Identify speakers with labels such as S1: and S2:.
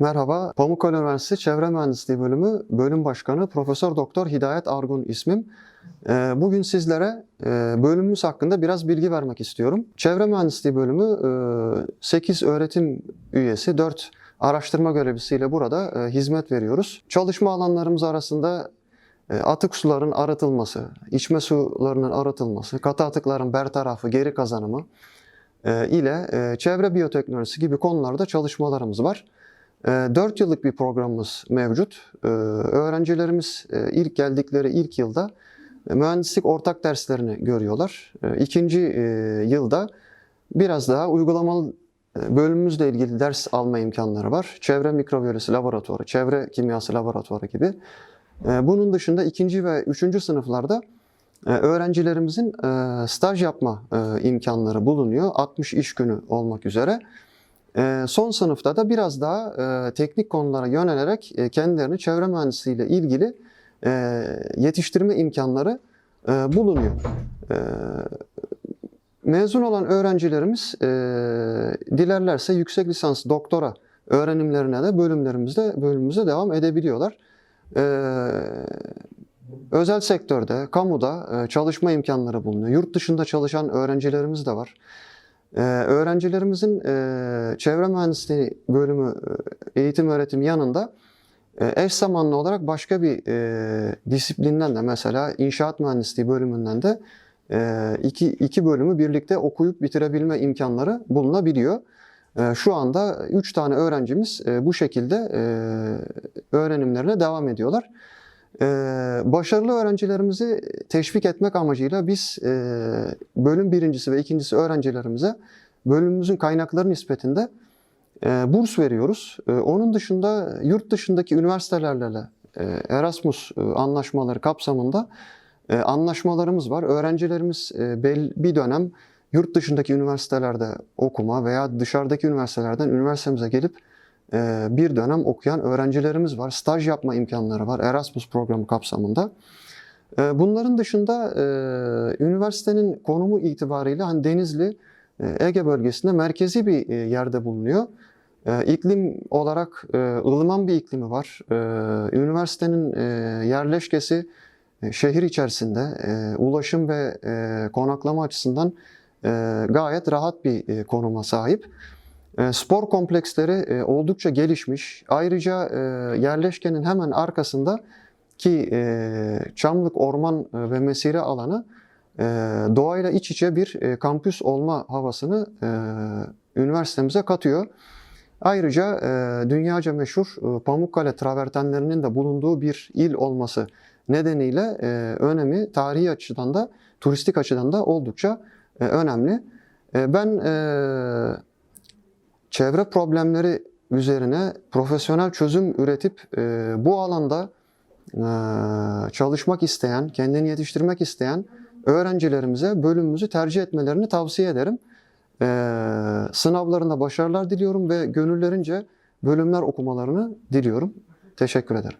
S1: Merhaba, Pamukkale Üniversitesi Çevre Mühendisliği Bölümü Bölüm Başkanı Profesör Doktor Hidayet Argun ismim. Ee, Bugün sizlere e, bölümümüz hakkında biraz bilgi vermek istiyorum. Çevre Mühendisliği Bölümü 8 öğretim üyesi, 4 araştırma görevlisiyle burada e, hizmet veriyoruz. Çalışma alanlarımız arasında e, atık suların arıtılması, içme sularının arıtılması, katı atıkların bertarafı, geri kazanımı e, ile e, çevre biyoteknolojisi gibi konularda çalışmalarımız var. 4 yıllık bir programımız mevcut. E, Öğrencilerimiz e, ilk geldikleri ilk yılda e, mühendislik ortak derslerini görüyorlar. E, İkinci e, yılda biraz daha uygulamalı bölümümüzle ilgili ders alma imkanları var. Çevre mikrobiyolojisi laboratuvarı, çevre kimyası laboratuvarı gibi. Bunun dışında ikinci ve üçüncü sınıflarda öğrencilerimizin staj yapma imkanları bulunuyor. 60 iş günü olmak üzere. E, Son sınıfta da biraz daha e, teknik konulara yönelerek e, kendilerini çevre mühendisliği ile ilgili e, yetiştirme imkanları bulunuyor. Mezun olan öğrencilerimiz dilerlerse yüksek lisans, doktora öğrenimlerine de bölümlerimizde bölümümüze devam edebiliyorlar. Özel sektörde, kamuda çalışma imkanları bulunuyor. Yurt dışında çalışan öğrencilerimiz de var. Ee, öğrencilerimizin e, çevre mühendisliği bölümü e, eğitim öğretim yanında e, eş zamanlı olarak başka bir e, disiplinden de mesela inşaat mühendisliği bölümünden de e, iki, iki bölümü birlikte okuyup bitirebilme imkanları bulunabiliyor. E, şu anda üç tane öğrencimiz e, bu şekilde e, öğrenimlerine devam ediyorlar. Ee, başarılı öğrencilerimizi teşvik etmek amacıyla biz e, bölüm birincisi ve ikincisi öğrencilerimize bölümümüzün kaynakları nispetinde e, burs veriyoruz. E, onun dışında yurt dışındaki üniversitelerle Erasmus anlaşmaları kapsamında anlaşmalarımız var. Öğrencilerimiz bel- bir dönem yurt dışındaki üniversitelerde okuma veya dışarıdaki üniversitelerden üniversitemize gelip bir dönem okuyan öğrencilerimiz var. Staj yapma imkanları var Erasmus programı kapsamında. E, Bunların dışında e, üniversitenin konumu itibariyle hani Denizli, e, Ege bölgesinde merkezi bir e, yerde bulunuyor. İklim olarak ılıman bir iklimi var. Üniversitenin yerleşkesi şehir içerisinde ulaşım ve konaklama açısından gayet rahat bir konuma sahip. E, Spor kompleksleri e, oldukça gelişmiş. Ayrıca e, yerleşkenin hemen arkasında ki Çamlık Orman ve Mesire alanı doğayla iç içe bir kampüs olma havasını üniversitemize katıyor. Ayrıca dünyaca meşhur Pamukkale travertenlerinin de bulunduğu bir il olması nedeniyle önemi tarihi açıdan da turistik açıdan da oldukça önemli. Ben çevre problemleri üzerine profesyonel çözüm üretip e, bu alanda e, çalışmak isteyen, kendini yetiştirmek isteyen öğrencilerimize bölümümüzü tercih etmelerini tavsiye ederim. E, sınavlarında başarılar diliyorum ve gönüllerince bölümler okumalarını diliyorum. Teşekkür ederim.